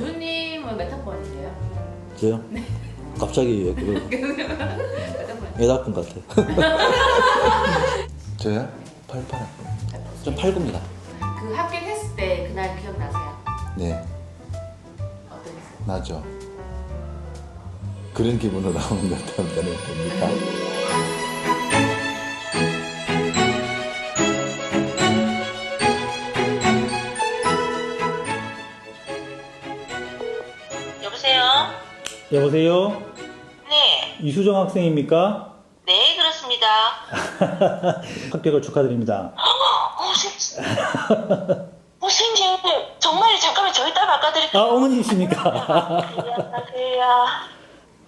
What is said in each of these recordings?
교수님은 몇 학번이세요? 저요? 갑자기 왜 그걸 몇 학번? 애답분 같아. 저요? 88. 좀 팔굽니다. 그 합격했을 때 그날 기억나세요? 네, 어떠셨어요? 맞죠. 그런 기분으로 나오는 것 같다면 됩니까? 여보세요? 네, 이수정 학생입니까? 네 그렇습니다. 합격을 축하드립니다. 어, 선, 어, 선생님 정말 잠깐만 저희 딸 아, 바꿔드릴게요. 어머니이십니까? 안녕하세요.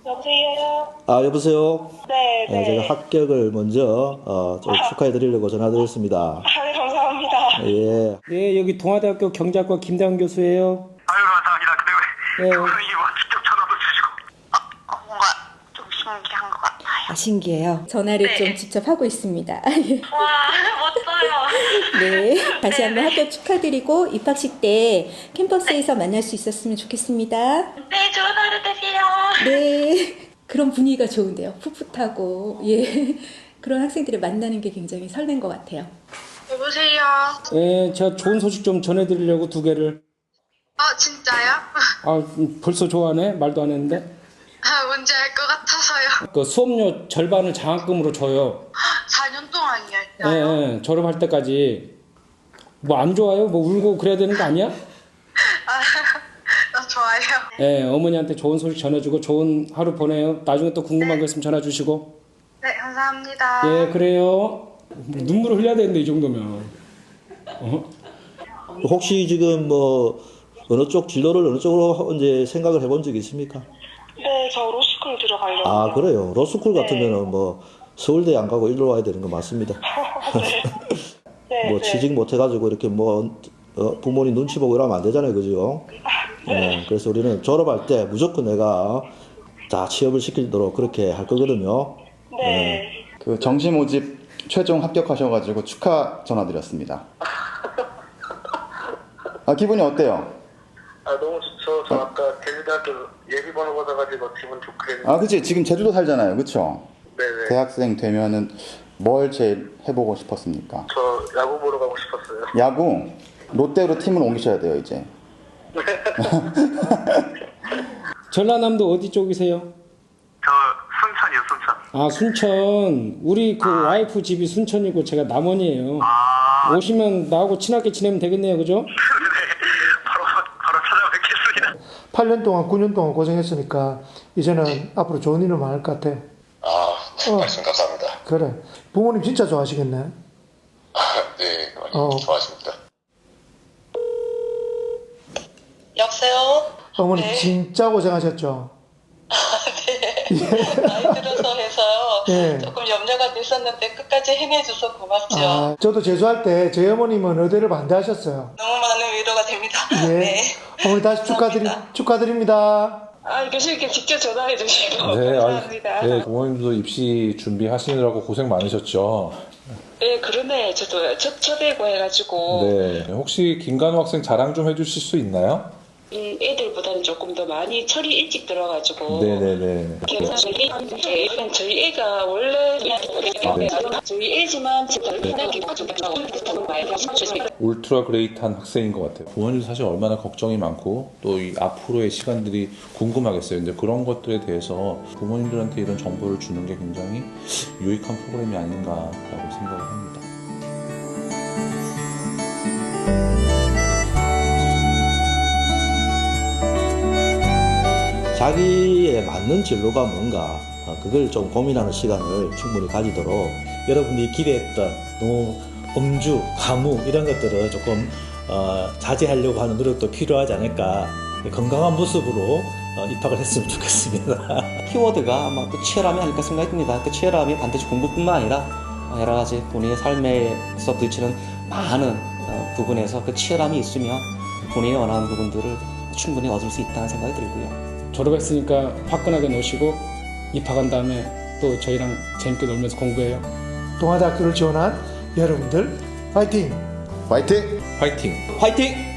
여보세요? 아 여보세요. 네, 네, 제가 합격을 먼저 어, 좀 축하해 드리려고 전화드렸습니다. 아, 감사합니다. 예. 네, 여기 동아대학교 경제학과 김대환 교수예요. 아유 감사합니다. 근데 왜 네. 교수님이 와 직접 전화도 주시고 어, 뭔가 좀 신기한 아, 신기해요. 전화를 네. 좀 직접 하고 있습니다. 와, 멋져요. 네, 다시 한번 합격 축하드리고 입학식 때 캠퍼스에서 만날 수 있었으면 좋겠습니다. 네, 좋은 하루 되세요. 네, 그런 분위기가 좋은데요. 풋풋하고 예, 그런 학생들을 만나는 게 굉장히 설렌 것 같아요. 여보세요. 네, 제가 좋은 소식 좀 전해드리려고 두 개를. 아 진짜요? 아, 음, 벌써 좋아하네? 말도 안 했는데. 아 뭔지 알 것 같아서요. 그 수업료 절반을 장학금으로 줘요. 4년 동안이요. 예, 요 예, 졸업할 때까지. 뭐 안 좋아요? 뭐 울고 그래야 되는 거 아니야? 아, 좋아요. 예, 어머니한테 좋은 소식 전해주고 좋은 하루 보내요. 나중에 또 궁금한 거 있으면 전화 주시고. 네 감사합니다. 예, 그래요. 뭐 눈물을 흘려야 되는데 이 정도면. 어? 혹시 지금 뭐 어느 쪽 진로를 어느 쪽으로 이제 생각을 해본 적이 있습니까? 네, 저 로스쿨 들어가려고. 아 그래요. 로스쿨 네. 같으면은 뭐 서울대 안 가고 일로 와야 되는 거 맞습니다. 네, 뭐 취직 못 해가지고 이렇게 뭐 어, 부모님 눈치 보고 이러면 안 되잖아요, 그죠? 네, 그래서 우리는 졸업할 때 무조건 내가 다 취업을 시키도록 그렇게 할 거거든요. 네. 그 정시 모집 최종 합격하셔가지고 축하 전화드렸습니다. 아, 기분이 어때요? 아 너무 좋죠. 저 아 까 제주대학교 예비 번호 받아가지고 기분 좋게 아, 그치. 지금 제주도 살잖아요. 그쵸? 네네. 대학생 되면은 뭘 제일 해보고 싶었습니까? 저 야구 보러 가고 싶었어요. 야구, 롯데로 팀을 옮기셔야 돼요, 이제. 전라남도 어디 쪽이세요? 저 순천이요 순천. 아 순천 우리 그 와이프 집이 순천이고 제가 남원이에요 오시면 나하고 친하게 지내면 되겠네요 그죠? 바로 바로 찾아뵙겠습니다. 8년 동안, 9년 동안 고생했으니까 이제는 앞으로 좋은 일을 많을 것 같아. 아, 어. 말씀 감사합니다. 그래. 부모님 진짜 좋아하시겠네. 네, 많이 어. 좋아하십니다. 여보세요? 어머니 네. 진짜 고생하셨죠? 나이 들어서 해서요. 예. 조금 염려가 됐었는데 끝까지 해내줘서 고맙죠. 아, 저도 제주할 때 저희 어머님은 의대를 반대하셨어요. 너무 많은 위로가 됩니다. 예. 네. 어머니 다시 축하드리. 축하드립니다. 아, 교수님께 직접 전화해 주시고 네, 감사합니다. 아, 네, 부모님도 입시 준비하시느라고 고생 많으셨죠. 네, 그러네. 저도 첫 초대고 해가지고 네, 혹시 김간호 학생 자랑 좀 해주실 수 있나요? 음, 애들보다는 조금 더 많이 철이 일찍 들어가지고 네네네. 저희, 저희 애가 원래 저희 애지만 울트라 그레이트한 학생인 것 같아요. 부모님도 사실 얼마나 걱정이 많고 또 이 앞으로의 시간들이 궁금하겠어요. 근데 그런 것들에 대해서 부모님들한테 이런 정보를 주는 게 굉장히 유익한 프로그램이 아닌가라고 생각을 합니다. 자기에 맞는 진로가 뭔가 어, 그걸 좀 고민하는 시간을 충분히 가지도록 여러분이 기대했던 너무 음주, 가무 이런 것들을 조금 어, 자제하려고 하는 노력도 필요하지 않을까 건강한 모습으로 어, 입학을 했으면 좋겠습니다. 키워드가 아마 또 치열함이 아닐까 생각이 듭니다. 그 치열함이 반드시 공부뿐만 아니라 여러 가지 본인의 삶에서 부딪히는 많은 어, 부분에서 그 치열함이 있으면 본인이 원하는 부분들을 충분히 얻을 수 있다는 생각이 들고요. 졸업했으니까 화끈하게 노시고 입학한 다음에 또 저희랑 재밌게 놀면서 공부해요. 동아대학교를 지원한 여러분들, 파이팅! 화이팅! 화이팅! 화이팅!